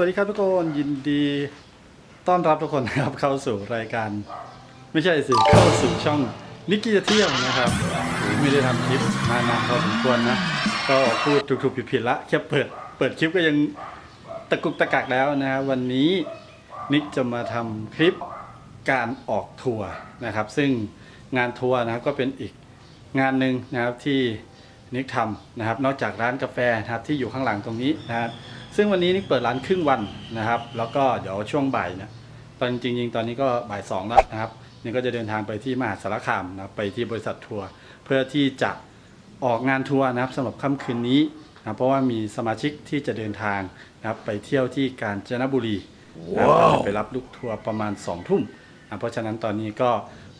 วัสดีครับทุกคนยินดีต้อนรับทุกคนนะครับเข้าสู่รายการ ไม่ใช่สิเข้าสู่ช่องนิกกี้จะเที่ยวนะครับไม่ได้ทำคลิปมานานพอสมควรนะก็พูดถูกๆผิดๆละแค่เปิดเปิดคลิปก็ยังตะกุกตะกักแล้วนะครับวันนี้นิกจะมาทำคลิปการออกทัวร์นะครับ ซึ่งงานทัวร์นะครับก็เป็นอีกงานหนึ่งนะครับที่นิกทำนะครับ นอกจากร้านกาแฟนะครับที่อยู่ข้างหลังตรงนี้นะครับ ซึ่งวันนี้นิกเปิดร้านครึ่งวันนะครับ แล้วก็เดี๋ยวช่วงบ่ายเนี่ยตอนจริงๆ ตอนนี้ก็บ่ายสองแล้วนะครับนี่ก็จะเดินทางไปที่มหาสารคามนะครับไปที่บริษัททัวร์เพื่อที่จะออกงานทัวร์นะครับสำหรับค่ำคืนนี้นะเพราะว่ามีสมาชิกที่จะเดินทางนะครับไปเที่ยวที่กาญจนบุรีนะครับก็จะไปรับลูกทัวร์ประมาณ2องทุ่มนะเพราะฉะนั้นตอนนี้ก็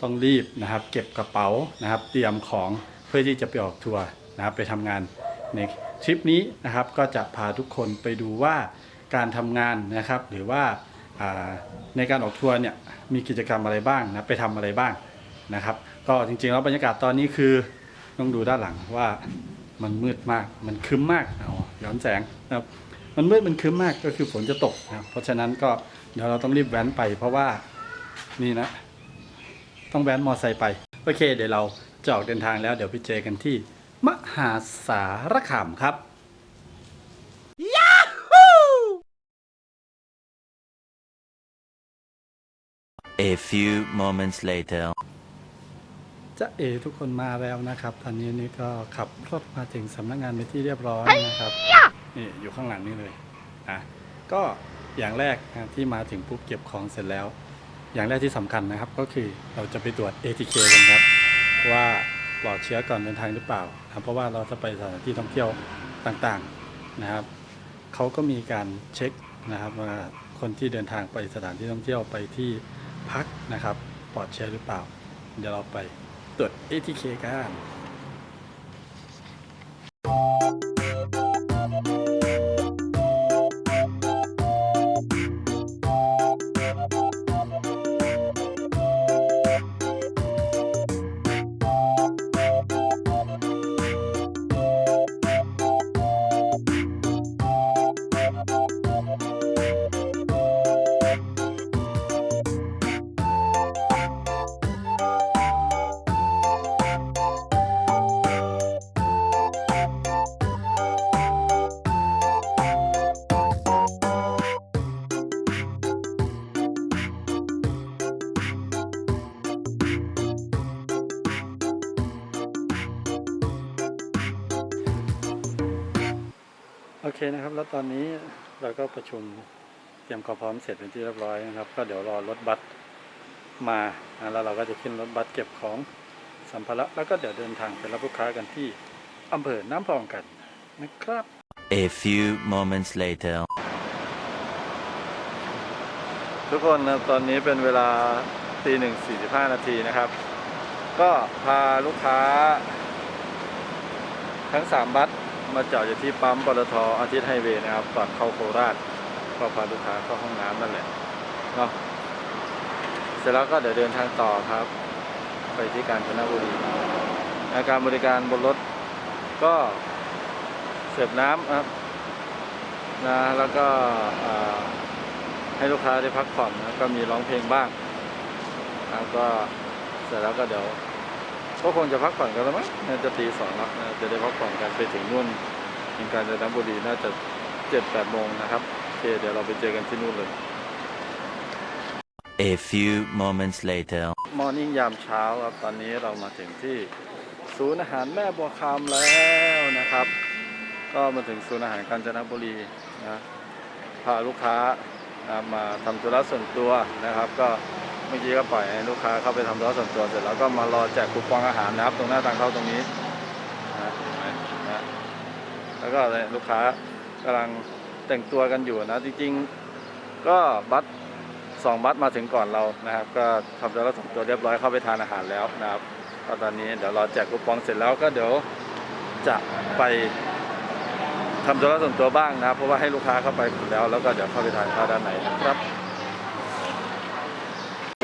ต้องรีบนะครับ เก็บกระเป๋านะครับ เตรียมของเพื่อที่จะไปออกทัวร์นะครับไปทำงาน ในทริปนี้นะครับก็จะพาทุกคนไปดูว่าการทำงานนะครับ หรือว่าาในการออกทัวร์เนี่ยมีกิจกรรมอะไรบ้างนะไปทำอะไรบ้างนะครับ ก็จริงๆแล้วบรรยากาศตอนนี้คือต้องดูด้านหลังว่ามันมืดมากมันคึ้มมากอ๋อย้อนแสงนะครับมันมืดมันคึ้มมากก็คือฝนจะตกนะเพราะฉะนั้นก็เดี๋ยวเราต้องรีบแว้นไป เพราะว่านี่นะ ต้องแว้นมอไซค์ไปโอเค เดี๋ยวเราจะออกเดินทางแล้วเดี๋ยวไปเจอกันที่ มหาสารคามครับ A few moments later. จะเอทุกคนมาแล้วนะครับ ตอนนี้นี่ก็ขับรถมาถึงสำนักงานไปนที่เรียบร้อยนะครับ นี่อยู่ข้างหลังนี่เลยนะก็อย่างแรกนะที่มาถึงปุ๊บเก็บของเสร็จแล้ว อย่างแรกที่สำคัญนะครับก็คือเราจะไปตรวจ ATK กันครับว่า ปลอดเชื้อก่อนเดินทางหรือเปล่านะเพราะว่าเราจะไปสถานที่ท่องเที่ยวต่างๆนะครับเขาก็มีการเช็คนะครับว่าคนที่เดินทางไปสถานที่ท่องเที่ยวไปที่พักนะครับ ปลอดเชื้อหรือเปล่า เดี๋ยวเราไปตรวจ ATK กัน แล้วตอนนี้เราก็ประชุมเตรียมความพร้อมเสร็จเป็นที่เรียบร้อยนะครับ ก็เดี๋ยวรอรถบัสมานะแล้วเราก็จะขึ้นรถบัสเก็บของสัมภาระแล้วก็เดี๋ยวเดินทางไปรับลูกค้ากันที่อำเภอน้ำพองกันนะครับ A few moments later. ทุกคนนะตอนนี้เป็นเวลาตีหนึ่งสี่สิบห้านาทีนะครับ ก็พาลูกค้า ทั้งสามบัส มาจอดอยู่ที่ปั๊มปตทอาทิตย์ไฮเวย์นะครับก่อนเข้าโคราชก็พาลูกค้าเข้าห้องน้ำนั่นแหละเนาะเสร็จแล้วก็เดี๋ยวเดินทางต่อครับ ไปที่กาญจนบุรีอาการบริการบนรถก็เสิร์ฟน้ำครับนะแล้วก็ให้ลูกค้าได้พักผ่อนนะก็มีร้องเพลงบ้างแล้วก็เสร็จแล้วก็เดี๋ยว ก็คงจะพักผ่อนกันแล้วมั้งน่าจะตีสองแล้วนะจะได้พักผ่อนกันไปถึงนู่นถึงการจนบุรีน่าจะเจ็ดแปดโมงนะครับโอเคเดี๋ยวเราไปเจอกันที่นู่นเลย A few moments later. มอร์นิ่งยามเช้าครับตอนนี้เรามาถึงที่ศูนย์อาหารแม่บัวคำแล้วนะครับ ก็มาถึงศูนย์อาหารกาญจนบุรีนะพาลูกค้านะมาทำธุระส่วนตัวนะครับ ก็ เมื่อกี้ก็ปล่อยให้ลูกค้าเข้าไปทำธุระส่วนตัวเสร็จแล้วก็มารอแจกคูปองอาหารนะครับ ตรงหน้าทางเข้าตรงนี้นะนะแล้วก็ลูกค้ากำลังแต่งตัวกันอยู่นะ จริงๆ ก็บัสสองบัสมาถึงก่อนเรานะครับ ก็ทำแล้วส่งตัวเรียบร้อยเข้าไปทานอาหารแล้วนะครับก็ตอนนี้เดี๋ยวรอแจกคูปองเสร็จแล้วก็เดี๋ยวจะไปทำตัวส่วนตัวบ้างนะครับ เพราะว่าให้ลูกค้าเข้าไปแล้วแล้วก็เดี๋ยวเข้าไปทานข้าวด้านในนะครับ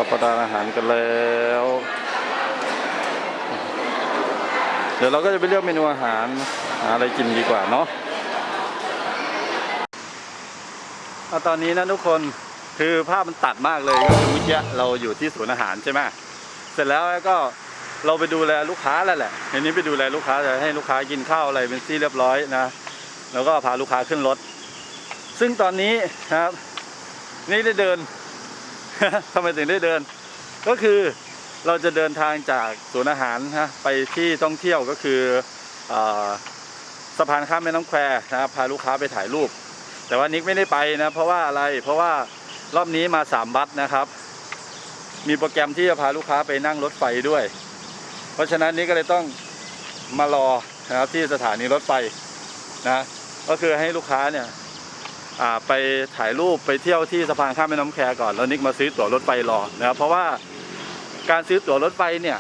รับประทานอาหารกันแล้ว เดี๋ยวเราก็จะไปเลือกเมนูอาหารหาอะไรกินดีกว่าเนาะเอาตอนนี้นะทุกคนคือภาพมันตัดมากเลยก็คือเมื่อกี้เราอยู่ที่ศูนย์อาหารใช่ไหมเสร็จแล้วก็เราไปดูแลลูกค้าแล้วแหละทีนี้ไปดูแลลูกค้าจะให้ลูกค้ากินข้าวอะไรเป็นที่เรียบร้อยนะ แล้วก็พาลูกค้าขึ้นรถ ซึ่งตอนนี้นะครับ นี่ได้เดิน ทำไมถึงได้เดิน ก็คือเราจะเดินทางจากศูนอาหารนะไปที่ท่องเที่ยวก็คืออสะพานข้ามแม่น้ำแควนะครับพาลูกค้าไปถ่ายรูป แต่ว่านิกไม่ได้ไปนะเพราะว่าอะไรเพราะว่ารอบนี้มาสามบัสนะครับ มีโปรแกรมที่จะพาลูกค้าไปนั่งรถไฟด้วย เพราะฉะนั้นนี่ก็เลยต้องมารอนะครับที่สถานีรถไฟนะก็คือให้ลูกค้าเนี่ย ไปถ่ายรูปไปเที่ยวที่สะพานข้ามแม่น้ำแคก่อนแล้วนิกมาซื้อตั๋วรถไฟรอนะครับเพราะว่าการซื้อตั๋วรถไฟเนี่ย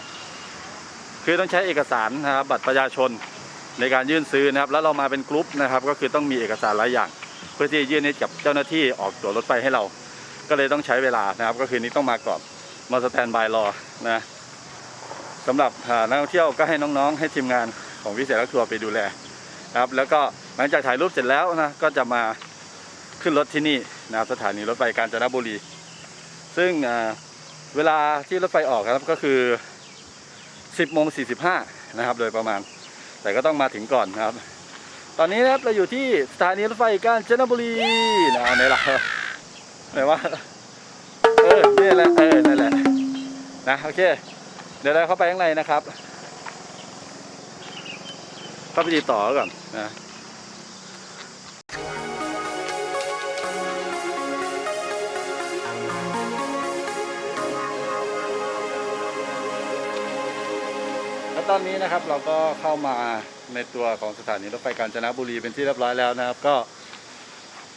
คือต้องใช้เอกสารนะครับบัตรประชาชนในการยื่นซื้อนะครับ แล้วเรามาเป็นกรุ๊ปนะครับ ก็คือต้องมีเอกสารหลายอย่าง เพื่อที่ยื่นให้กับเจ้าหน้าที่ออกตั๋วรถไฟให้เรา ก็เลยต้องใช้เวลานะครับ ก็คือนี้ต้องมาก่อนมาสแตนบายรอนะสำหรับนักท่องเที่ยวก็ให้น้องๆ ให้ทีมงานของวิเศษรักทัวร์ไปดูแลนะครับ แล้วก็หลังจากถ่ายรูปเสร็จแล้วนะก็จะมา ขึ้นรถที่นี่นะครับสถานีรถไฟกาญจนบุรี ซึ่งเวลาที่รถไฟออกครับก็คือ 10โมง45นะครับ โดยประมาณ แต่ก็ต้องมาถึงก่อนนะครับ ตอนนี้นะครับเราอยู่ที่สถานีรถไฟกาญจนบุรีนะไหนล่ะไหนวะเออนี่แหละเออนั่นแหละนะโอเค เดี๋ยวเราเข้าไปข้างในนะครับเข้าไปติดต่อก่อนนะ อนนี้นะครับเราก็เข้ามาในตัวของสถานีรถไฟกาญจนบุรีเป็นที่เรียบร้อยแล้วนะครับ ก็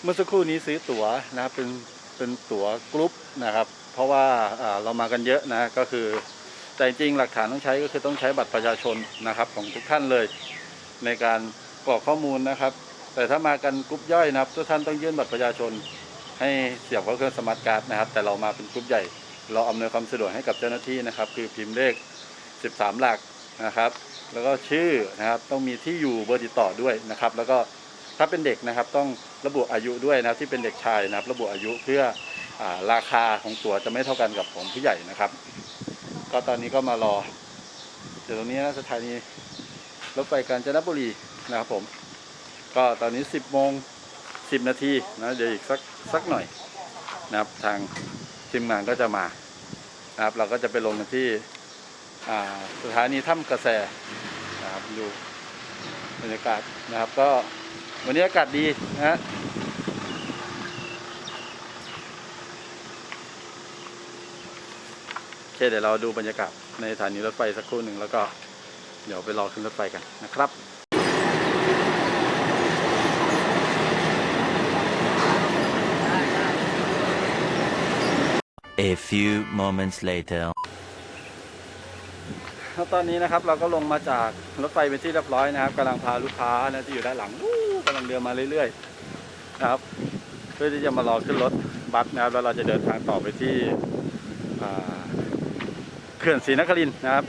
เมื่อสักครู่นี้ซื้อตั๋วนะครับเป็นเป็นตั๋วกรุ๊ปนะครับ เพราะว่าเรามากันเยอะนะก็คือแต่จริงหลักฐานต้องใช้ก็คือต้องใช้บัตรประชาชนนะครับของทุกท่านเลย ในการกรอกข้อมูลนะครับ แต่ถ้ามากันกรุ๊ปย่อยนะครับทุกท่านต้องยื่นบัตรประชาชน ให้เสียบเข้าเครื่องสมาร์ทการ์ดนะครับ แต่เรามาเป็นกรุ๊ปใหญ่ เราอำนวยความสะดวกให้กับเจ้าหน้าที่นะครับ คือพิมพ์เลข 13 หลัก นะครับ แล้วก็ชื่อนะครับต้องมีที่อยู่เบอร์ติดต่อด้วยนะครับ แล้วก็ถ้าเป็นเด็กนะครับต้องระบุอายุด้วยนะที่เป็นเด็กชายนะครับ ระบุอายุเพื่ออาราคาของตั๋วจะไม่เท่ากันกับของผู้ใหญ่นะครับ ก็ตอนนี้ก็มารอเดี๋ยวตรงนี้นะสถานีรถไฟกาญจนบุรีนะครับผม ก็ตอนนี้ 10โมง10 นาทีนะเดี๋ยวอีกสักสักหน่อยนะครับทางทีมงานก็จะมานะครับเราก็จะไปลงที่ สถานีถ้ำกระแสนะครับดูบรรยากาศนะครับ ก็วันนี้อากาศดีนะฮะโอเคเดี๋ยวเราดูบรรยากาศในสถานีรถไฟสักครู่หนึ่งแล้วก็เดี๋ยวไปรอขึ้นรถไฟกันนะครับ A few moments later. แล้วตอนนี้นะครับเราก็ลงมาจากรถไฟเป็นที่เรียบร้อยนะครับกำลังพาลูกค้านะที่อยู่ด้านหลังกำลังเดินมาเรื่อยๆนะครับ เพื่อที่จะมารอขึ้นรถบัสนะครับแล้วเราจะเดินทางต่อไปที่เขื่อนศรีนครินนะครับ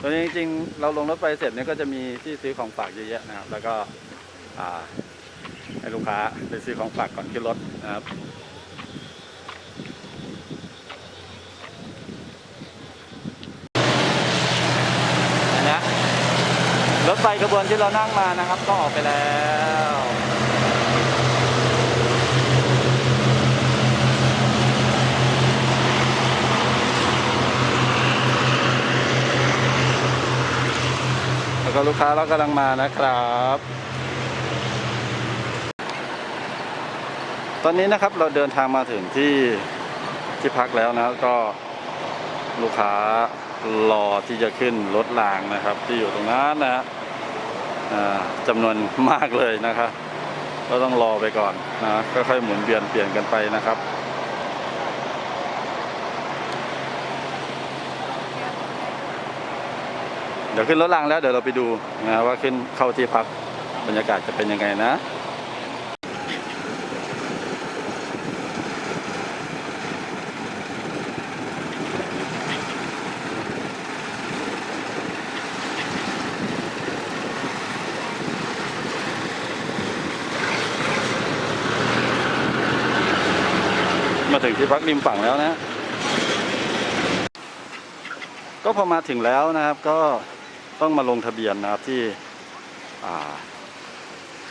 ตอนนี้จริงๆเราลงรถไฟเสร็จเนี่ยก็จะมีที่ซื้อของฝากเยอะแยะนะครับ แล้วก็ให้ลูกค้าไปซื้อของฝากก่อนขึ้นรถนะครับ นะ รถไฟขบวนที่เรานั่งมานะครับก็ออกไปแล้วแล้วก็ลูกค้าเรากำลังมานะครับ ตอนนี้นะครับเราเดินทางมาถึงที่ที่พักแล้วนะก็ลูกค้ารอที่จะขึ้นรถรางนะครับ ที่อยู่ตรงนั้นนะฮะ จำนวนมากเลยนะครับก็ต้องรอไปก่อนนะค่อยๆหมุนเวียนเปลี่ยนกันไปนะครับเดี๋ยวขึ้นรถรางแล้วเดี๋ยวเราไปดูนะว่าขึ้นเข้าที่พักบรรยากาศจะเป็นยังไงนะ ที่พักริมฝั่งแล้วนะ ก็พอมาถึงแล้วนะครับ ก็ต้องมาลงทะเบียนนะครับที่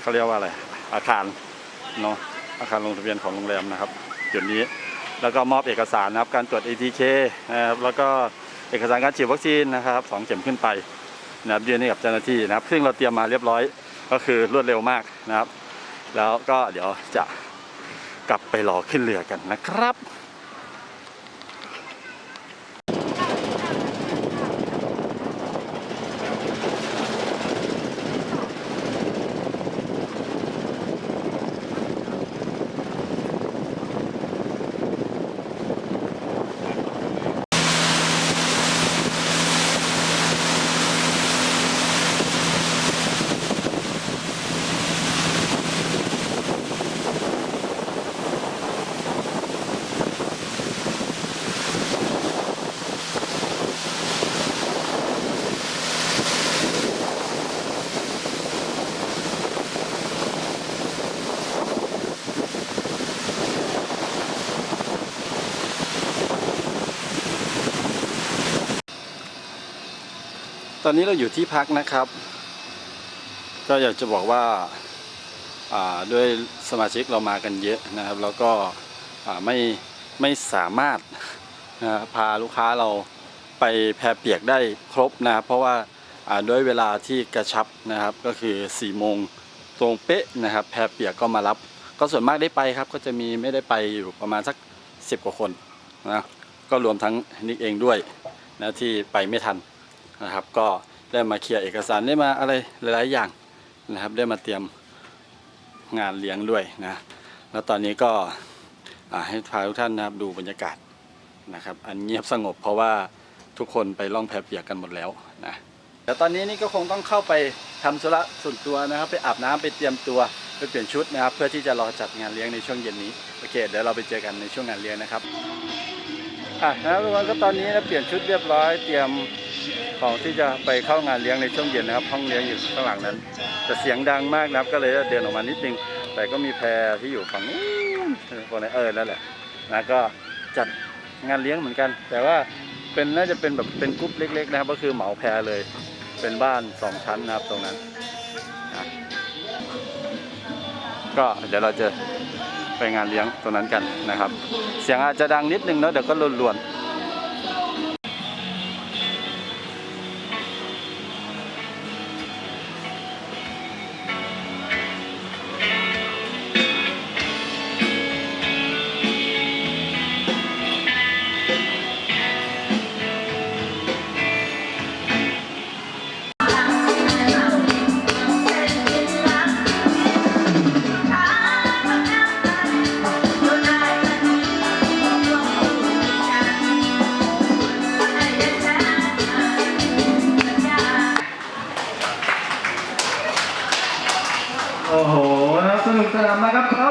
เขาเรียกว่าอะไร อาคารเนาะอาคารลงทะเบียนของโรงแรมนะครับ จุดนี้แล้วก็มอบเอกสารนะครับ การตรวจ ATK นะครับแล้วก็เอกสารการฉีดวัคซีนนะครับสองเข็มขึ้นไปนะครับยื่นให้กับเจ้าหน้าที่นะครับ ซึ่งเราเตรียมมาเรียบร้อยก็คือรวดเร็วมากนะครับ แล้วก็เดี๋ยวจะ กลับไปรอขึ้นเรือกันนะครับ อนนี้เราอยู่ที่พักนะครับ ก็อยากจะบอกว่าาด้วยสมาชิกเรามากันเยอะนะครับ แล้วก็ไม่ไม่สามารถพาลูกค้าเราไปแพเปียกได้ครบนะครับ เพราะว่าาด้วยเวลาที่กระชับนะครับก็คือ4ี่โมงตรงเป๊ะนะครับ แพเปียกก็มารับ ก็ส่วนมากได้ไปครับ ก็จะมีไม่ได้ไปอยู่ประมาณสัก 10 กว่าคนนะก็รวมทั้งนิกเองด้วยนะที่ไปไม่ทัน นะครับ ก็ได้มาเคลียร์เอกสารได้มาอะไรหลาย ๆ อย่างนะครับ ได้มาเตรียมงานเลี้ยงด้วยนะแล้วตอนนี้ก็ให้พาทุกท่านนะครับดูบรรยากาศนะครับ อันเงียบสงบเพราะว่าทุกคนไปล่องแพเปียกกันหมดแล้วนะเดี๋ยวตอนนี้นี่ก็คงต้องเข้าไปทำธุระส่วนตัวนะครับ ไปอาบน้ำไปเตรียมตัวไปเปลี่ยนชุดนะครับ เพื่อที่จะรอจัดงานเลี้ยงในช่วงเย็นนี้โอเคเดี๋ยวเราไปเจอกันในช่วงงานเลี้ยงนะครับอะนะทุกคนก็ตอนนี้นะเปลี่ยนชุดเรียบร้อยเตรียม ของที่จะไปเข้างานเลี้ยงในช่วงเย็นนะครับ ห้องเลี้ยงอยู่ข้างหลังนั้น แต่เสียงดังมากนะครับ ก็เลยเดินออกมานิดนึง แต่ก็มีแพรที่อยู่ฝั่งนู้นตรงไหนเออนั่นแหละนะก็จัดงานเลี้ยงเหมือนกัน แต่ว่าเป็นน่าจะเป็นแบบเป็นกรุ๊ปเล็ก ๆ นะครับ ก็คือเหมาแพรเลย เป็นบ้านสองชั้นนะครับตรงนั้นนะก็เดี๋ยวเราจะไปงานเลี้ยงตรงนั้นกันนะครับ เสียงอาจจะดังนิดนึงเนาะเดี๋ยวก็รวนๆ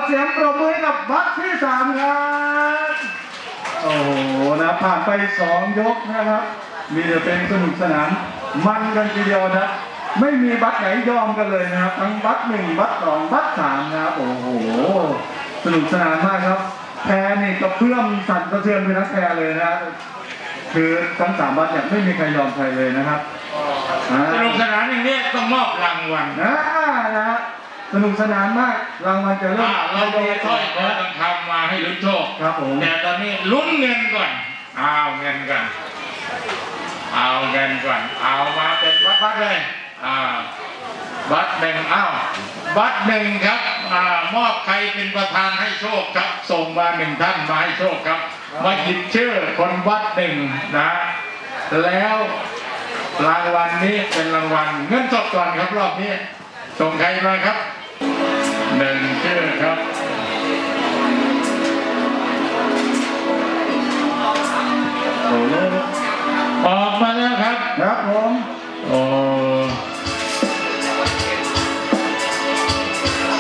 เสียงปรบมือให้กับวัดที่สามครับโอ้โหนะผ่านไปสองยกนะครับ มีแต่เป็นสนุกสนานมันกันทีเดียวนะไม่มีบัตรไหนยอมกันเลยนะครับ ทั้งบัตรหนึ่งบัตรสองบัตรสามนะครับโอ้โหสนุกสนานมากครับ แพรนี่กระเพื่อมสั่นกระเทือนไปทั้งแพรเลยนะคือทั้งสามบัตรเนี่ยไม่มีใครยอมใครเลยนะครับอ่าสนุกสนานอย่างนี้ต้องมอบรางวัลนะนะฮะ สนุกสนานมาก รางวัลจะเริ่มอ่าเรามีถ้อยคอต้องทำมาให้ลุ้นโชคครับผมแต่ตอนนี้ลุ้นเงินก่อน เอาเงินก่อน เอาเงินก่อน เอามาเป็นวัดวัดๆเลยอ่าบัตรหนึ่งเอ้าบัตรหนึ่งครับอ่ามอบใครเป็นประธานให้โชคครับ ส่งมาหนึ่งท่านมาให้โชคครับ มาหยิบชื่อคนวัดหนึ่งนะ แล้วรางวัลนี้เป็นรางวัลเงินสดก่อนครับรอบนี้ ส่งใครมาครับ หนึ่งชื่อครับโอ้โหออกมาแล้วครับครับผมโอ้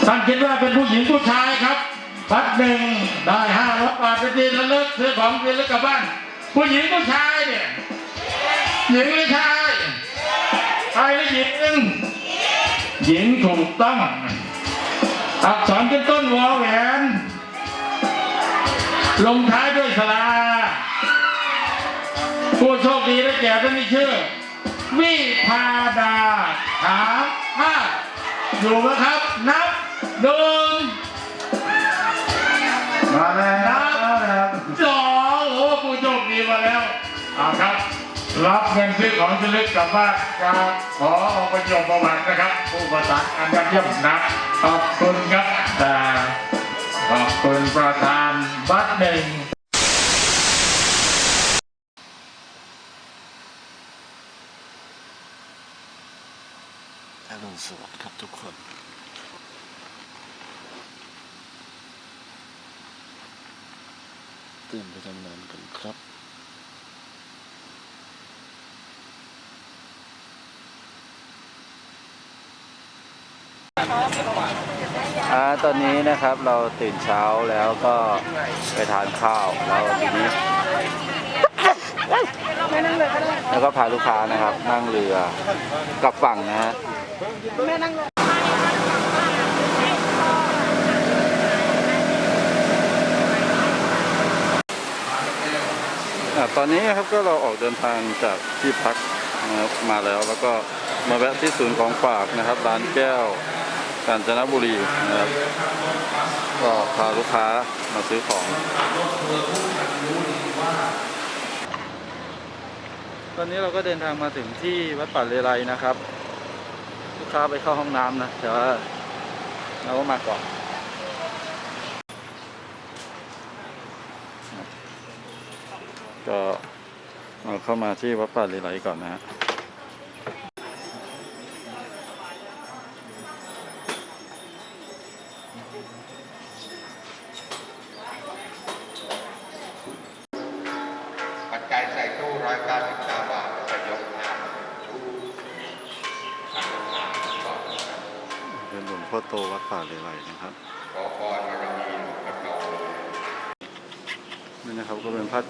ท่านคิดว่าเป็นผู้หญิงผู้ชายครับ พัดหนึ่งได้ห้าร้อยบาทเป็นทีละเลิกซื้อของกินแล้วกลับบ้าน ผู้หญิงผู้ชายเนี่ยหญิงหรือชายชายหรือหญิงหญิงถูกต้อง อักษรขึ้นต้นวอแหวน ลงท้ายด้วยสลา ผู้โชคดีได้แก่ท่านที่ชื่อ วิพาดาถาห้าอยู่ไหมครับ นับหนึ่งมาแล้ว รับเงินซื้อของชลึกกลับบ้านจากขอออกประโยชน์ประวัตินะครับ ผู้ประสานงานยอดเยี่ยมนะขอบคุณครับแต่ขอบคุณประธานบัตรหนึ่งอรุณสวัสดิ์ครับทุกคนตื่นไปทำงานกันครับ อ่าตอนนี้นะครับเราตื่นเช้าแล้วก็ไปทานข้าวแล้วทีนี้ แล้วก็พาลูกค้านะครับ นั่งเรือกลับฝั่งนะฮะอ่าตอนนี้ครับก็เราออกเดินทางจากที่พักนะครับมาแล้วแล้วก็มาแวะที่ศูนย์ของฝากนะครับ ร้านแก้ว กาญจนบุรีนะครับ ก็พาลูกค้ามาซื้อของ ตอนนี้เราก็เดินทางมาถึงที่วัดป่าเลไลนะครับ ลูกค้าไปเข้าห้องน้ำนะแต่ว่าเราก็มาก่อนก็เราเข้ามาที่วัดป่าเลไลก่อนนะฮะ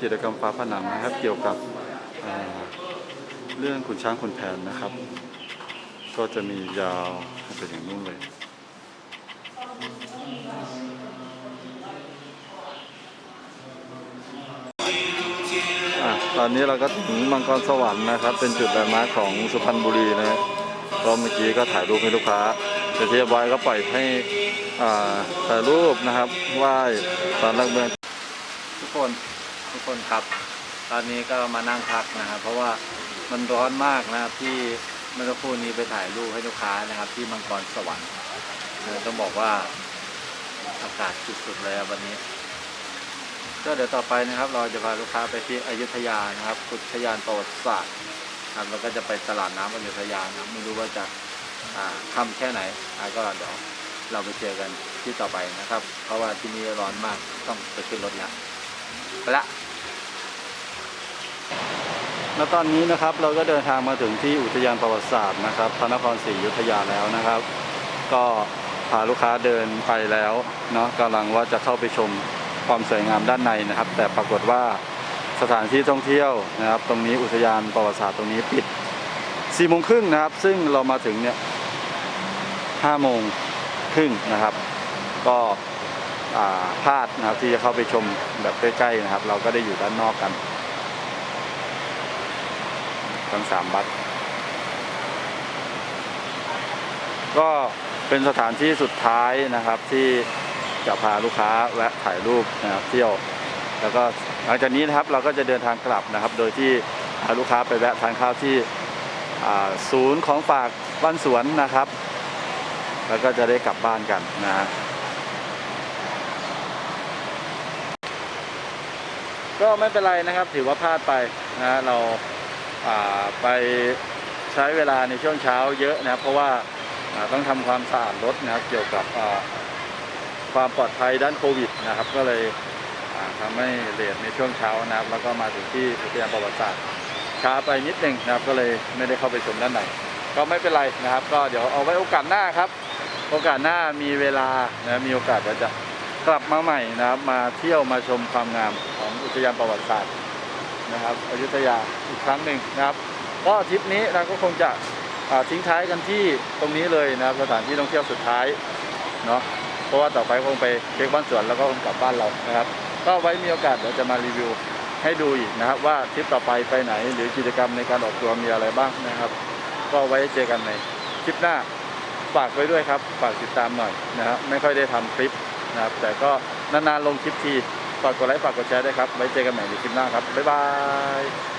จิตรกรรมฝาผนังนะครับ เกี่ยวกับเรื่องขุนช้างขุนแผนนะครับ ก็จะมียาวเป็นอย่างนู้นเลยอตอนนี้เราก็ถึงมังกรสวรรค์นะครับ เป็นจุดแลนด์มาร์คของสุพรรณบุรีนะก็เมื่อกี้ก็ถ่ายรูปให้ลูกค้าเสร็จเรียบร้อยก็ปล่อยให้ถ่ายรูปนะครับไหว้ศาลหลักเมืองทุกคน ทุกคนครับ ตอนนี้ก็มานั่งพักนะครับ เพราะว่ามันร้อนมากนะครับที่เมื่อสักครู่นี้ไปถ่ายรูปให้ลูกค้านะครับ ที่มังกรสวรรค์ต้องบอกว่าอากาศสุดๆเลยครับวันนี้ ก็เดี๋ยวต่อไปนะครับ เราจะพาลูกค้าไปที่อยุธยานะครับอุทยานประวัติศาสตร์ครับแล้วก็จะไปตลาดน้ำอยุธยานะไม่รู้ว่าจะอ่าค่ำแค่ไหนก็เดี๋ยวเราไปเจอกันที่ต่อไปนะครับ เพราะว่าที่นี่ร้อนมากต้องไปขึ้นรถแล้วไปละ แล้วตอนนี้นะครับเราก็เดินทางมาถึงที่อุทยานประวัติศาสตร์นะครับพระนครศรีอยุธยาแล้วนะครับ ก็พาลูกค้าเดินไปแล้วเนาะกำลังว่าจะเข้าไปชมความสวยงามด้านในนะครับ แต่ปรากฏว่าสถานที่ท่องเที่ยวนะครับ ตรงนี้อุทยานประวัติศาสตร์ตรงนี้ปิด4โมงครึ่งนะครับ ซึ่งเรามาถึงเนี่ย5โมงครึ่งนะครับ ก็พลาดนะครับที่จะเข้าไปชมแบบใกล้ๆนะครับ เราก็ได้อยู่ด้านนอกกัน ทั้งสามบัสก็เป็นสถานที่สุดท้ายนะครับที่จะพาลูกค้าแวะถ่ายรูปนะครับเที่ยว แล้วก็หลังจากนี้นะครับเราก็จะเดินทางกลับนะครับ โดยที่พาลูกค้าไปแวะทานข้าวที่ศูนย์ของฝากบ้านสวนนะครับ แล้วก็จะได้กลับบ้านกันนะฮะก็ไม่เป็นไรนะครับถือว่าพลาดไปนะเรา ไปใช้เวลาในช่วงเช้าเยอะนะครับ เพราะว่าต้องทำความสะอาดรถนะครับ เกี่ยวกับความปลอดภัยด้านโควิดนะครับ ก็เลยอ่าทำให้เลทในช่วงเช้านะครับ แล้วก็มาถึงที่อุทยานประวัติศาสตร์ช้าไปนิดหนึ่งนะครับ ก็เลยไม่ได้เข้าไปชมด้านในก็ไม่เป็นไรนะครับ ก็เดี๋ยวเอาไว้โอกาสหน้าครับ โอกาสหน้ามีเวลานะมีโอกาสเดี๋ยวจะกลับมาใหม่นะครับ มาเที่ยวมาชมความงามของอุทยานประวัติศาสตร์ นะครับอยุธยาอีกครั้งหนึ่งนะครับ ก็ทริปนี้เราก็คงจะทิ้งท้ายกันที่ตรงนี้เลยนะครับ สถานที่ท่องเที่ยวสุดท้ายเนาะเพราะว่าต่อไปคงไปเช็คบ้านสวนแล้วก็คงกลับบ้านเรานะครับ ก็ไว้มีโอกาสเดี๋ยวจะมารีวิวให้ดูอีกนะครับ ว่าทริปต่อไปไปไหน หรือกิจกรรมในการออกตัวมีอะไรบ้างนะครับ ก็ไว้เจอกันในคลิปหน้าฝากไว้ด้วยครับ ฝากติดตามหน่อยนะครับไม่ค่อยได้ทำคลิปนะครับแต่ก็นานๆลงคลิปที ฝากกดไลค์ฝากกดแชร์ด้วยครับไว้เจอกันใหม่ในคลิปหน้าครับบ๊ายบาย